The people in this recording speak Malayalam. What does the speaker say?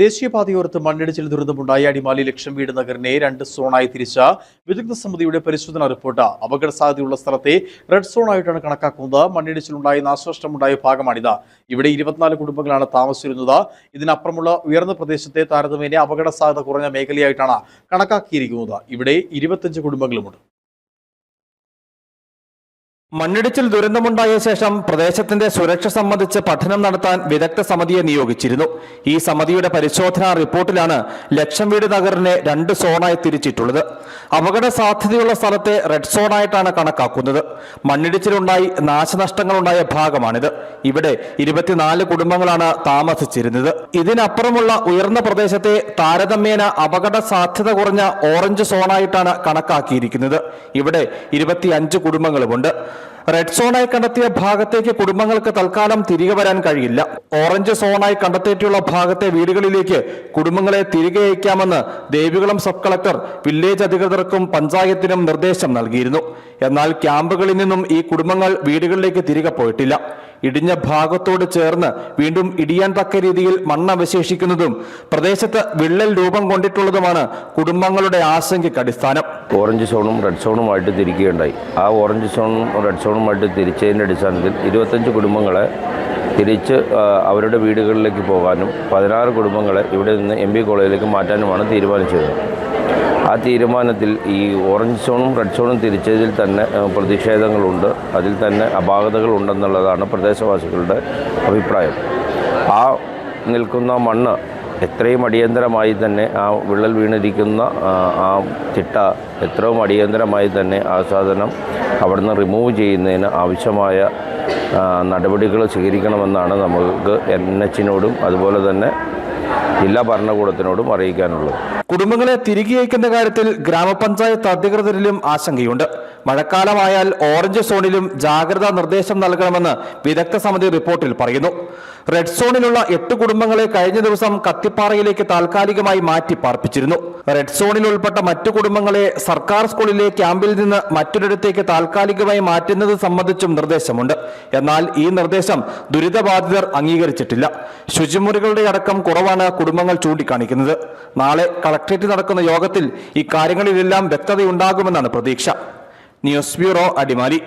ദേശീയപാതയോരത്ത് മണ്ണിടിച്ചിൽ ദുരന്തമുണ്ടായ. അടിമാലി ലക്ഷം വീട് നഗറിനെ രണ്ട് സോണായി തിരിച്ച വിദഗ്ധ സമിതിയുടെ പരിശോധനാ റിപ്പോർട്ട്. അപകട സാധ്യതയുള്ള സ്ഥലത്തെ റെഡ് സോണായിട്ടാണ് കണക്കാക്കുന്നത്. മണ്ണിടിച്ചിലുണ്ടായ നാശനഷ്ടമുണ്ടായ ഭാഗമാണിത്. ഇവിടെ ഇരുപത്തിനാല് കുടുംബങ്ങളാണ് താമസിച്ചിരുന്നത്. ഇതിനപ്പുറമുള്ള ഉയർന്ന പ്രദേശത്തെ താരതമ്യേന അപകട സാധ്യത കുറഞ്ഞ മേഖലയായിട്ടാണ് കണക്കാക്കിയിരിക്കുന്നത്. ഇവിടെ ഇരുപത്തിയഞ്ച് കുടുംബങ്ങളുമുണ്ട്. മണ്ണിടിച്ചിൽ ദുരന്തമുണ്ടായ ശേഷം പ്രദേശത്തിന്റെ സുരക്ഷ സംബന്ധിച്ച് പഠനം നടത്താൻ വിദഗ്ധ സമിതിയെ നിയോഗിച്ചിരുന്നു. ഈ സമിതിയുടെ പരിശോധനാ റിപ്പോർട്ടിലാണ് ലക്ഷം വീട് നഗറിനെ രണ്ട് സോണായി തിരിച്ചിട്ടുള്ളത്. അപകട സാധ്യതയുള്ള സ്ഥലത്തെ റെഡ് സോണായിട്ടാണ് കണക്കാക്കുന്നത്. മണ്ണിടിച്ചിലുണ്ടായി നാശനഷ്ടങ്ങളുണ്ടായ ഭാഗമാണിത്. ഇവിടെ ഇരുപത്തിനാല് കുടുംബങ്ങളാണ് താമസിച്ചിരുന്നത്. ഇതിനപ്പുറമുള്ള ഉയർന്ന പ്രദേശത്തെ താരതമ്യേന അപകട സാധ്യത കുറഞ്ഞ ഓറഞ്ച് സോണായിട്ടാണ് കണക്കാക്കിയിരിക്കുന്നത്. ഇവിടെ ഇരുപത്തിയഞ്ച് കുടുംബങ്ങളുമുണ്ട്. റെഡ് സോണായി കണ്ടെത്തിയ ഭാഗത്തേക്ക് കുടുംബങ്ങൾക്ക് തൽക്കാലം തിരികെ വരാൻ കഴിയില്ല. ഓറഞ്ച് സോണായി കണ്ടെത്തിയിട്ടുള്ള ഭാഗത്തെ വീടുകളിലേക്ക് കുടുംബങ്ങളെ തിരികെ അയക്കാമെന്ന് ദേവികുളം സബ് കളക്ടർ വില്ലേജ് അധികൃതർക്കും പഞ്ചായത്തിനും നിർദ്ദേശം നൽകിയിരുന്നു. എന്നാൽ ക്യാമ്പുകളിൽ നിന്നും ഈ കുടുംബങ്ങൾ വീടുകളിലേക്ക് തിരികെ പോയിട്ടില്ല. ഇടിഞ്ഞ ഭാഗത്തോട് ചേർന്ന് വീണ്ടും ഇടിയാൻ തക്ക രീതിയിൽ മണ്ണവശേഷിക്കുന്നതും പ്രദേശത്ത് വിള്ളൽ രൂപം കൊണ്ടിട്ടുള്ളതുമാണ് കുടുംബങ്ങളുടെ ആശങ്കയ്ക്ക് അടിസ്ഥാനം. ഓറഞ്ച് സോണും റെഡ് സോണുമായിട്ട് തിരിക്കുകയുണ്ടായി. ആ ഓറഞ്ച് സോണും റെഡ് സോണുമായിട്ട് തിരിച്ചതിന്റെ അടിസ്ഥാനത്തിൽ ഇരുപത്തഞ്ച് കുടുംബങ്ങളെ തിരിച്ച് അവരുടെ വീടുകളിലേക്ക് പോകാനും പതിനാറ് കുടുംബങ്ങളെ ഇവിടെ നിന്ന് എം കോളേജിലേക്ക് മാറ്റാനുമാണ് തീരുമാനിച്ചത്. ആ തീരുമാനത്തിൽ ഈ ഓറഞ്ച് സോണും റെഡ് സോണും തിരിച്ചതിൽ തന്നെ പ്രതിഷേധങ്ങളുണ്ട്. അതിൽ തന്നെ അപാകതകളുണ്ടെന്നുള്ളതാണ് പ്രദേശവാസികളുടെ അഭിപ്രായം. ആ നിൽക്കുന്ന മണ്ണ് എത്രയും അടിയന്തരമായി തന്നെ ആ വിള്ളൽ വീണിരിക്കുന്ന ആ, ചിട്ട എത്രയും അടിയന്തരമായി തന്നെ ആ സാധനം അവിടുന്ന് റിമൂവ് ചെയ്യുന്നതിന് ആവശ്യമായ നടപടികൾ സ്വീകരിക്കണമെന്നാണ് നമുക്ക് എൻ എച്ചിനോടും അതുപോലെ തന്നെ ജില്ലാ ഭരണകൂടത്തിനോടും അറിയിക്കാനുള്ളത്. കുടുംബങ്ങളെ തിരികെ അയക്കുന്ന കാര്യത്തിൽ ഗ്രാമപഞ്ചായത്ത് അധികൃതരിലും ആശങ്കയുണ്ട്. മഴക്കാലമായാൽ ഓറഞ്ച് സോണിലും ജാഗ്രതാ നിർദ്ദേശം നൽകണമെന്ന് വിദഗ്ധ സമിതി റിപ്പോർട്ടിൽ പറയുന്നു. റെഡ് സോണിലുള്ള എട്ട് കുടുംബങ്ങളെ കഴിഞ്ഞ ദിവസം കത്തിപ്പാറയിലേക്ക് താൽക്കാലികമായി മാറ്റി പാർപ്പിച്ചിരുന്നു. റെഡ് സോണിൽ ഉൾപ്പെട്ട മറ്റു കുടുംബങ്ങളെ സർക്കാർ സ്കൂളിലെ ക്യാമ്പിൽ നിന്ന് മറ്റൊരിടത്തേക്ക് താൽക്കാലികമായി മാറ്റുന്നത് സംബന്ധിച്ചും നിർദ്ദേശമുണ്ട്. എന്നാൽ ഈ നിർദ്ദേശം ദുരിതബാധിതർ അംഗീകരിച്ചിട്ടില്ല. ശുചിമുറികളുടെ അടക്കം കുറവാണ് കുടുംബങ്ങൾ ചൂണ്ടിക്കാണിക്കുന്നത്. നാളെ കളക്ട്രേറ്റ് നടക്കുന്ന യോഗത്തിൽ ഇക്കാര്യങ്ങളിലെല്ലാം വ്യക്തതയുണ്ടാകുമെന്നാണ് പ്രതീക്ഷ. News bureau Adimali.